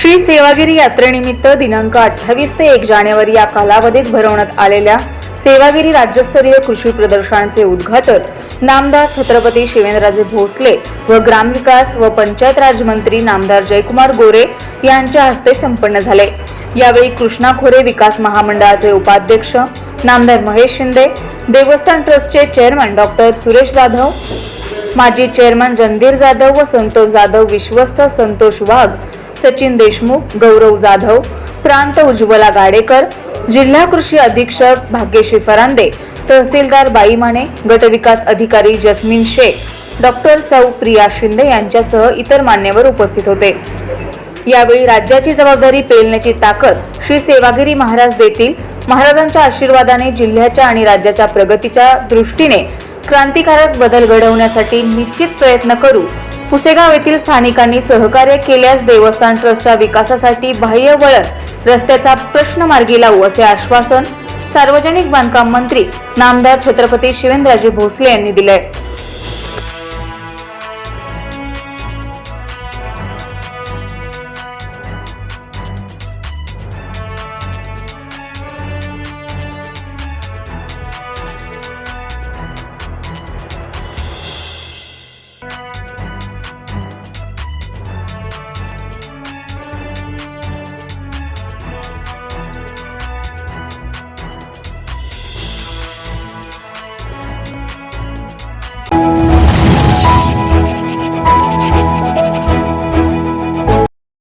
श्री सेवागिरी यात्रेनिमित्त दिनांक अठ्ठावीस ते एक जानेवारी या कालावधीत भरवण्यात आलेल्या सेवागिरी राज्यस्तरीय कृषी प्रदर्शनाचे उद्घाटन नामदार छत्रपती शिवेंद्रराजे भोसले व ग्रामविकास व पंचायत राजमंत्री नामदार जयकुमार गोरे यांच्या हस्ते संपन्न झाले. यावेळी कृष्णा खोरे विकास महामंडळाचे उपाध्यक्ष नामदार महेश शिंदे देवस्थान ट्रस्टचे चेअरमन डॉक्टर सुरेश जाधव माजी चेअरमन रणधीर जाधव व संतोष जाधव विश्वस्त संतोष वाघ सचिन देशमुख गौरव जाधव प्रांत उज्ज्वला गाडेकर जिल्हा कृषी अधीक्षक भाग्यश्री फरांदे तहसीलदार बाई माने गटविकास अधिकारी जस्मीन शेख डॉक्टर सौ प्रिया शिंदे यांच्यासह इतर मान्यवर उपस्थित होते. यावेळी राज्याची जबाबदारी पेलण्याची ताकद श्री सेवागिरी महाराज देतील महाराजांच्या आशीर्वादाने जिल्ह्याच्या आणि राज्याच्या प्रगतीच्या दृष्टीने क्रांतिकारक बदल घडवण्यासाठी निश्चित प्रयत्न करू. पुसेगाव येथील स्थानिकांनी सहकार्य केल्यास देवस्थान ट्रस्टच्या विकासासाठी बाह्य वळण रस्त्याचा प्रश्न मार्गी लावू असे आश्वासन सार्वजनिक बांधकाम मंत्री नामदार छत्रपती शिवेंद्रजी भोसले यांनी दिले